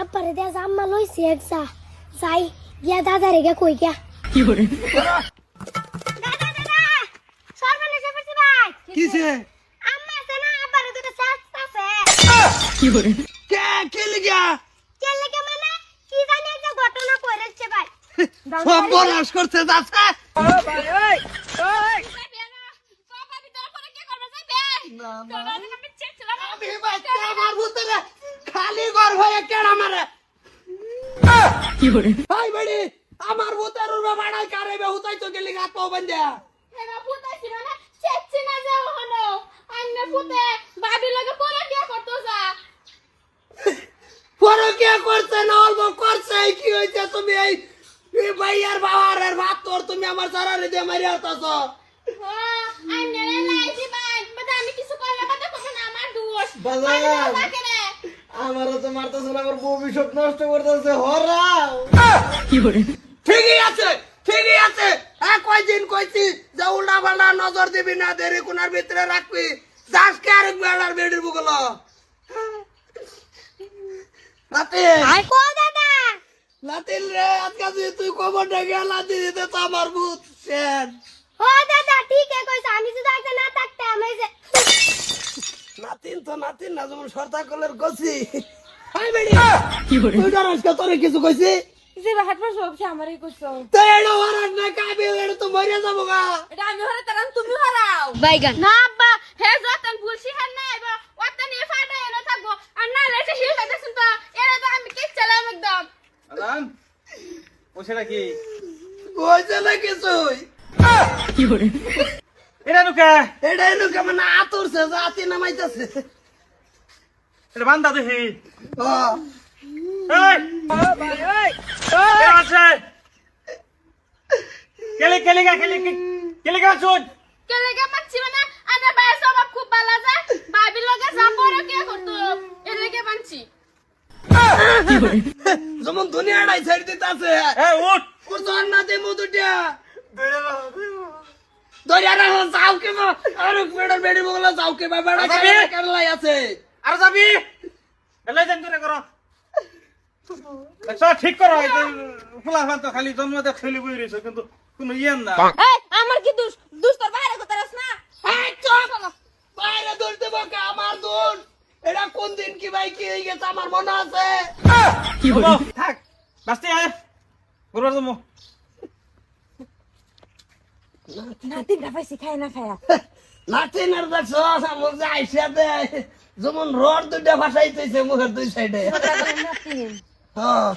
আব্বারে দেয়া জাম্মা লইছি একজা যাই গিয়া দাদা রেগে কই গিয়া দাদা দাদা সর্বনাশ হয়েছে ভাই কিসে? আম্মা আছে না আব্বারে দুটো চাষ আছে। কে কে লিগা কে লেগে মানে কি জানি একটা ঘটনা করেছে ভাই সব বনাস করতে যাচ্ছে যাইবে না। তো ভাবির দ্বারা পরকিয়া করবে, যাইবে। না, না। তোমার জন্য আমি চেয়েছিলাম না। আমি বাচ্চা আমার ভূতরে খালি ঘর হয়ে কেডা মারে ভাই বাড়ি আমার ভূতের উড়ে বাড়াই কারে বে হুতাই তো গেলি গাত পাও বন্ধে। এরা ফুটাইছি মানে চেয়েছি না যে হলো। আন্নে ভাবির লগে পরকিয়া করতো যা। পরে কে করছে না অল্প করছে কি হয়েছে তুমি এই এই ভাইয়ার বাবার এর ভাত তোর তুমি আমার সারা রে মারি আতাছ। আমারও তো মারতেছে না আমার ভবিষ্যৎ নষ্ট করতেছে হরাও। ঠিকই আছে ঠিকই আছে। হ্যাঁ কয়দিন কইছি যে উল্টা পাল্টা নজর দিবি না দেরি কোনার ভিতরে রাখবি। যাস কে আরেক বেড়ার বেডির বুকল নাতি নাতিল রে আজকে যদি তুই খবরটা গিয়া লাতি দিতে তো আমার ভূত শেষ ও দাদা ঠিক আছে কইছ আমি যদি আগে না থাকতে আমি যে নাতিন তো নাতিন না যেমন সর্তা কলের গছি। হাই বেড়ি তুই ডরাস কে তোরে কিছু কইছি। যে হাটবার সব আমারই করছ তো এড়ো হারাস না কাবি এড়ো তো মরে যাব গা। এটা আমি হরে তারান তুমি হারাও। বাইগান না আব্বা হে যতন ভুল শিখান না এবার ওটা নিয়ে ফাটা এনে থাকব আর না রেখে হিল দেখছেন তো এরা তো আমি কেক চালাম একদম আদান পয়সাটা কি? কইছে না কিছুই এটা নুকে। এটা এলো কেমন আতরছে আতি নামাইতেছে। এটা বান্দা দেখি। ও। এই! কে আছে? কেলে কেলে গা কেলে কেলে গা শুন? কে লেগে মারছি মানে? আনার বাইরে সব খুব ভালো যায় ভাবির লগে যা পরকিয়া করতো? এর লেগে যেমন দুনিয়াটাই ছেড়ে দিতেছে এ ওর তো না দে মধুটিয়া দরিয়া রাখো যাও কে আরে বেড়ার বেড়ি বগলা যাও কে বা বেড়া আসামি? কেরলাই আছে। আর যাবি? এলাই জান করে। করো আচ্ছা ঠিক করো। ফুলা ফান তো খালি জন্মতে খেলি বই রইছো কিন্তু কোনো ইয়েন না। এই আমার কি দুষ? দুষ তোর বাইরে কথা রাস না এই চুপ! বাইরে দৌড় দেবো কে আমার দৌড় এটা কোন দিন কি ভাই কি হয়ে গেছে? আমার মনে আছে। থাক আয়। বলবার খায় না খায়া। লাঠিনের দেখছ আমার যে আইসা দে যেমন রড দুইটা ভাসাইতেছে মুখের দুই সাইডে হ্যাঁ